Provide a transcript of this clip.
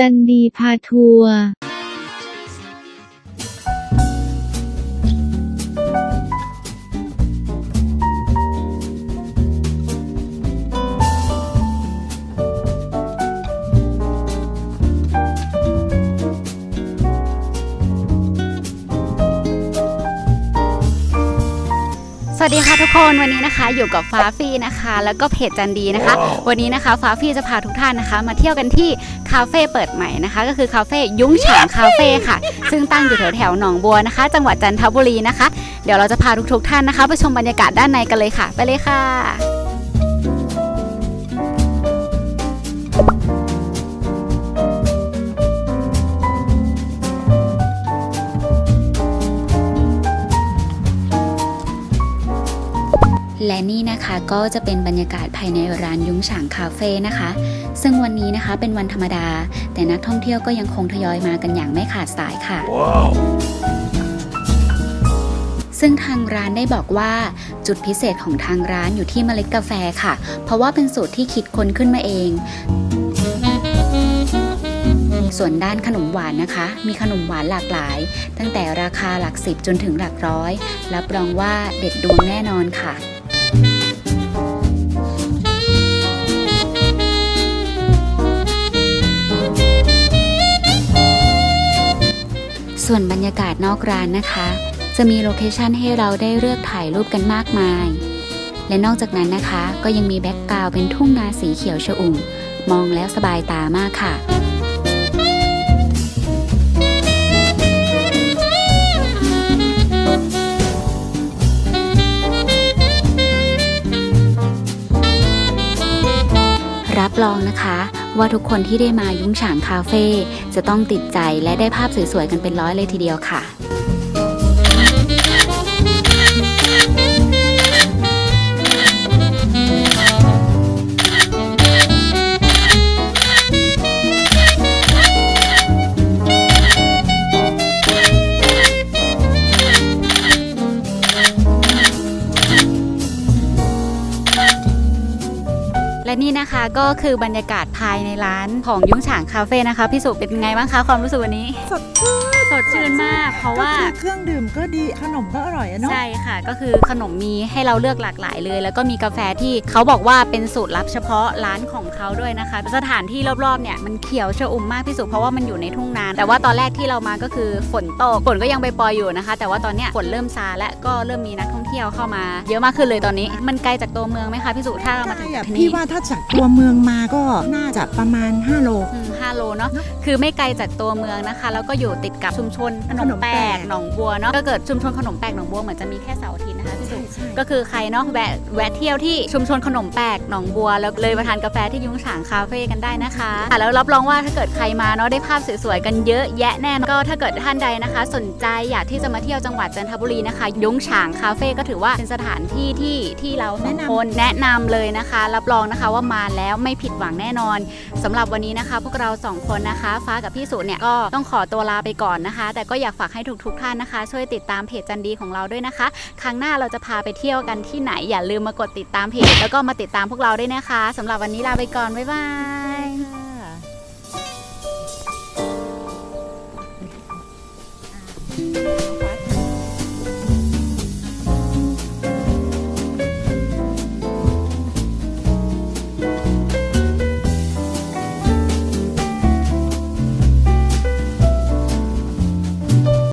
จันดีพาทัวร์ สวัสดีค่ะทุกคนวันนี้นะคะ อยู่กับฟ้าฟี่นะคะ แล้วก็เพจจันดีนะคะ วันนี้นะคะฟ้าฟี่จะพาทุกท่านนะคะ มาเที่ยวกันที่คาเฟ่เปิดใหม่นะคะ ก็คือคาเฟ่ยุ้งฉางคาเฟ่ค่ะ ซึ่งตั้งอยู่แถวแถวๆหนองบัวนะคะ จังหวัดจันทบุรีนะคะ เดี๋ยวเราจะพาทุกๆท่านนะคะไปชมบรรยากาศด้านในกันเลยค่ะ ไปเลยค่ะ และนี่นะคะก็จะเป็นบรรยากาศภายในร้านยุ้งฉางคาเฟ่นะคะ ซึ่งวันนี้นะคะเป็นวันธรรมดา แต่นักท่องเที่ยวก็ยังคงทยอยมากันอย่างไม่ขาดสายค่ะซึ่งทางร้านได้บอกว่าจุดพิเศษของทางร้านอยู่ที่เมล็ดกาแฟค่ะ เพราะว่าเป็นสูตรที่คิดค้นขึ้นมาเอง ส่วนด้านขนมหวานนะคะ มีขนมหวานหลากหลาย ตั้งแต่ราคาหลักสิบจนถึงหลักร้อย รับรองว่าเด็ดดวงแน่นอนค่ะ ส่วนบรรยากาศนอกร้านนะคะ จะมีโลเคชันให้เราได้เลือกถ่ายรูปกันมากมาย และนอกจากนั้นนะคะ ก็ยังมีแบ็กกราวด์เป็นทุ่งนาสีเขียวชอุ่ม มองแล้วสบายตามากค่ะ รับรองนะคะ ว่าทุกคนที่ได้มายุ้งฉางคาเฟ่จะต้องติดใจและได้ภาพสวยๆกันเป็นร้อยเลยทีเดียวค่ะ และนี่นะคะก็คือบรรยากาศภายในร้านของยุ้งฉางคาเฟ่นะคะ พี่สุเป็นไงบ้างคะความรู้สึกวันนี้ สดชื่น สดชื่นมาก เพราะว่า ก็คือเครื่องดื่มก็ดีขนมก็อร่อยอะเนาะ ใช่ค่ะ ก็คือขนมมีให้เราเลือกหลากหลายเลย แล้วก็มีกาแฟที่เขาบอกว่าเป็นสูตรลับเฉพาะร้านของเขาด้วยนะคะ สถานที่รอบๆเนี่ยมันเขียวชอุ่มมากพี่สุเพราะว่ามันอยู่ในทุ่งนาแต่ว่าตอนแรกที่เรามาก็คือฝนตกฝนก็ยังไปปล่อยๆอยู่นะคะ แต่ว่าตอนเนี้ยฝนเริ่มซาและก็เริ่มมีนักท่องเที่ยวเข้ามา เยอะมากขึ้นเลยตอนนี้ มันไกลจากตัวเมืองไหมคะพี่สุถ้าเรามาถึใช่งอะที่พี่นี่ว่าถ้าจากตัวเมืองมาก็น่าจะประมาณ 5 โล อืม5โลเนาะเนอะคือไม่ไกลจากตัวเมืองนะคะ แล้วก็อยู่ติดกับชุมชนขนขมนมแปแปลลกกหนองบัวเนาะก็เกิดชุมชนขนมแปลกหนองบัวเหมือนจะมีแค่เสาร์อาทิตย์นะคะพี่สุใช่ก็คือใครเนาะแวะแวะเที่ยวที่ชุมชนขนมแปลกหนองบัว แล้วเลยมาทานกาแฟที่ยุ้งฉางคาเฟ่กันได้นะคะอะแล้วรับรองว่าถ้าเกิดใครมาเนาะได้ภาพสวยๆกันเยอะแยะแน่นอนก็ถ้าเกิดท่านใดนะคะ สนใจอยากที่จะมาเที่ยวจังหวัดจันทบุรีนะคะ ยุ้งฉางคาเฟ่ก็ถือว่าเป็นสถานที่ที่ที่เราสองแนะนำคนแนะนำเลยนะคะ รับรองนะคะว่ามาแล้วไม่ผิดหวังแน่นอนสำหรับวันนี้นะคะ พวกเราสองคนนะคะ ฟ้ากับพี่สุเนี่ยก็ต้องขอตัวลาไปก่อนนะคะ แต่ก็อยากฝากให้ทุกๆท่านนะคะ ช่วยติดตามเพจจันดีของเราด้วยนะคะ ครั้งหน้าเราจะพาไปเที่ยวกันที่ไหนอย่าลืมมากดติดตามเพจแล้วก็มาติดตามพวกเราด้วยนะคะสำหรับวันนี้ลาไปก่อนบ๊ายบายค่ะ